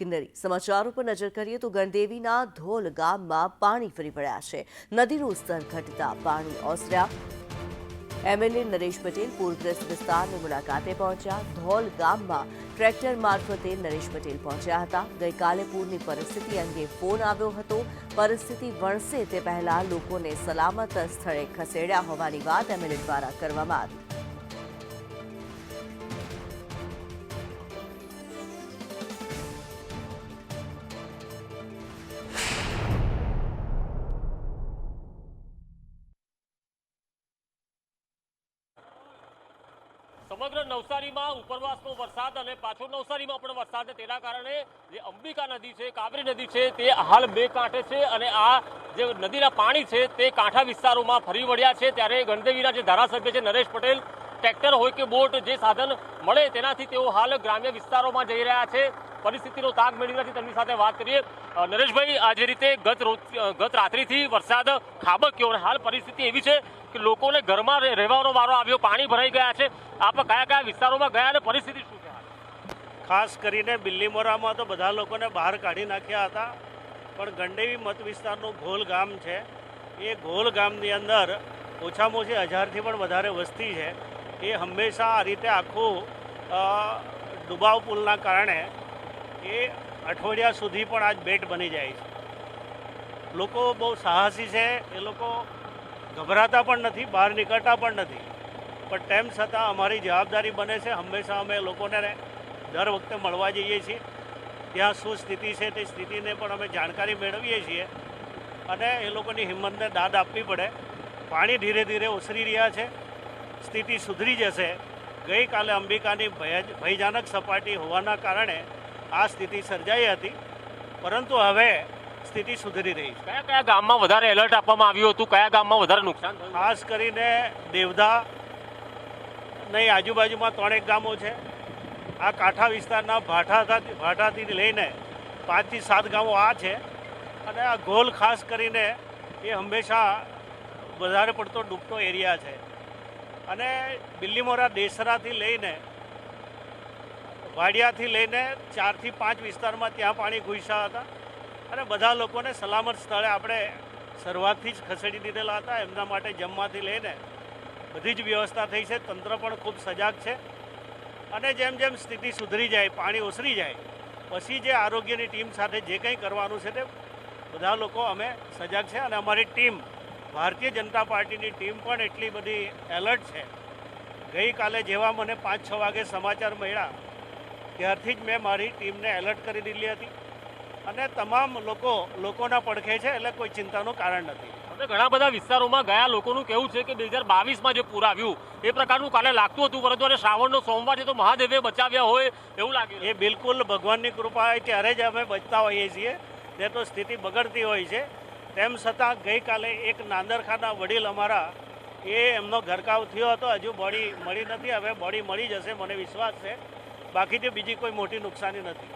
કિન્નરી. સમાચારો પર નજર કરીએ તો ગણદેવીના ધોલ ગામમાં પાણી ફરી વળ્યા છે. નદીનું સ્તર ઘટતા પાણી ઓસર્યા. એમએલએ નરેશ પટેલ પૂરગ્રસ્ત વિસ્તારની મુલાકાતે પહોંચ્યા. ધોલ ગામમાં ટ્રેક્ટર મારફતે નરેશ પટેલ પહોંચ્યા હતા. ગઈકાલે પૂરની પરિસ્થિતિ અંગે ફોન આવ્યો હતો. પરિસ્થિતિ વણસે તે પહેલા લોકોને સલામત સ્થળે ખસેડ્યા હોવાની વાત એમએલએ દ્વારા કરવામાં આવી. સમગ્ર નવસારીમાં ઉપરવાસનો વરસાદ અને પાછો નવસારીમાં પણ વરસાદ તેના કારણે જે અંબિકા નદી છે, કાવેરી નદી છે, તે હાલ બે કાંઠે છે અને આ જે નદીના પાણી છે તે કાંઠા વિસ્તારોમાં ફરી વળ્યા છે. ત્યારે ગણદેવીના જે ધારાસભ્ય છે નરેશ પટેલ, ટ્રેક્ટર હોય કે બોટ જે સાધન મળે તેનાથી તેઓ હાલ ગ્રામ્ય વિસ્તારોમાં જઈ રહ્યા છે. પરિસ્થિતિનો તાગ મેળવી નથી. તેમની સાથે વાત કરીએ. નરેશભાઈ, આ જે રીતે ગત ગત રાત્રિથી વરસાદ ખાબક્યો અને હાલ પરિસ્થિતિ એવી છે કે લોકોને ઘરમાં રહે- રહેવાનો વારો આવ્યો, પાણી ભરાઈ ગયા છે. આપ કયા કયા વિસ્તારોમાં ગયા અને પરિસ્થિતિ શું છે ખાસ કરીને બિલ્લીમોરામાં તો બધા લોકોને બહાર કાઢી નાખ્યા હતા. પણ ગંડેવી મત વિસ્તારનું ઘોલ ગામ છે. એ ઘોલ ગામની અંદર ઓછામાં ઓછી હજારથી પણ વધારે વસ્તી છે. એ હંમેશા આ રીતે આખું ડુબાવ પુલના કારણે એ અઠવાડિયા સુધી પણ આજ બેટ બની જાય છે. લોકો બહુ સાહસી છે, એ લોકો ગભરાતા પણ નથી, બહાર નીકળતા પણ નથી. પણ તેમ છતાં અમારી જવાબદારી બને છે, હંમેશા અમે લોકોને દર વખતે મળવા જઈએ છીએ. ત્યાં શું સ્થિતિ છે તે સ્થિતિને પણ અમે જાણકારી મેળવીએ છીએ. અને એ લોકોની હિંમતને દાદ આપવી પડે. પાણી ધીરે ધીરે ઓસરી રહ્યા છે, સ્થિતિ સુધરી જશે. ગઈકાલે અંબિકાની ભય ભયજનક સપાટી હોવાના કારણે આ સ્થિતિ સર્જાઈ હતી પરંતુ હવે સ્થિતિ સુધરી રહી છે. કયા કયા ગામમાં વધારે એલર્ટ આપવામાં આવ્યું હતું? કયા ગામમાં વધારે નુકસાન થયું? ખાસ કરીને દેવધા નહીં આજુબાજુમાં ત્રણેક ગામો છે. આ કાંઠા વિસ્તારના ભાઠા ભાઠાથી લઈને પાંચથી સાત ગામો આ છે. અને આ ગોલ ખાસ કરીને એ હંમેશા વધારે પડતો ડૂબતો એરિયા છે. અને બિલ્લીમોરા દેસરાથી લઈને વાડિયાથી લઈને ચારથી પાંચ વિસ્તારમાં ત્યાં પાણી ઘૂસ્યા હતા. અને બધા લોકોને સલામત સ્થળે આપણે શરૂઆતથી જ ખસેડી દીધેલા હતા. એમના માટે જમવાથી લઈને બધી જ વ્યવસ્થા થઈ છે. તંત્ર પણ ખૂબ સજાગ છે. અને જેમ જેમ સ્થિતિ સુધરી જાય, પાણી ઓસરી જાય, પછી જે આરોગ્યની ટીમ સાથે જે કંઈ કરવાનું છે તે બધા લોકો અમે સજાગ છે. અને અમારી ટીમ, ભારતીય જનતા પાર્ટીની ટીમ પણ એટલી બધી એલર્ટ છે. ગઈકાલે જેવા મને પાંચ છ વાગે સમાચાર મળ્યા ત્યારથી જ મેં મારી ટીમને એલર્ટ કરી દીધી હતી. અને તમામ લોકો લોકોના પડખે છે એટલે કોઈ ચિંતાનું કારણ નથી. હવે ઘણા બધા વિસ્તારોમાં ગયા લોકોનું કેવું છે કે બે હજાર બાવીસમાં જે પૂર આવ્યું એ પ્રકારનું કાલે લાગતું હતું પરંતુ અને શ્રાવણનો સોમવાર છે તો મહાદેવે બચાવ્યા હોય એવું લાગ્યું એ બિલકુલ ભગવાનની કૃપા હોય ત્યારે જ અમે બચતા હોઈએ છીએ. ને તો સ્થિતિ બગડતી હોય છે. તેમ છતાં ગઈકાલે એક નાંદરખાના વડીલ અમારા એ એમનો ઘરકાવ થયો હતો. હજુ બોડી મળી નથી. હવે બોડી મળી જશે મને વિશ્વાસ છે. બાકીથી બીજી કોઈ મોટી નુકસાની નથી.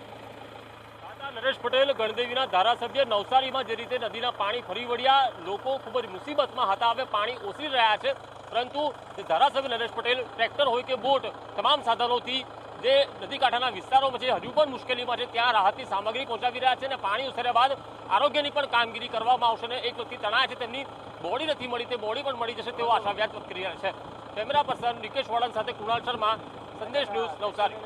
નરેશ પટેલ ગણદેવીના ધારાસભ્ય નવસારીમાં જે રીતે નદીના પાણી ફરી વળ્યા, લોકો ખૂબ જ મુસીબતમાં હતા, હવે પાણી ઓસરી રહ્યા છે. પરંતુ ધારાસભ્ય નરેશ પટેલ, ટ્રેક્ટર હોય કે બોટ, તમામ સાધનોથી જે નદી કાંઠાના વિસ્તારોમાં છે, હજુ પણ મુશ્કેલીમાં છે, ત્યાં રાહતની સામગ્રી પહોંચાવી રહ્યા છે અને પાણી ઉછર્યા બાદ આરોગ્યની પણ કામગીરી કરવામાં આવશે અને એક વ્યક્તિ તણાય છે, તેમની બોડી નથી મળી, તે બોડી પણ મળી જશે તેવો આશા વ્યક્ત કરી રહ્યા છે. કેમેરા પર્સન નિકેશ વાળન સાથે કુણાલ શર્મા સંદેશ ન્યૂઝ નવસારી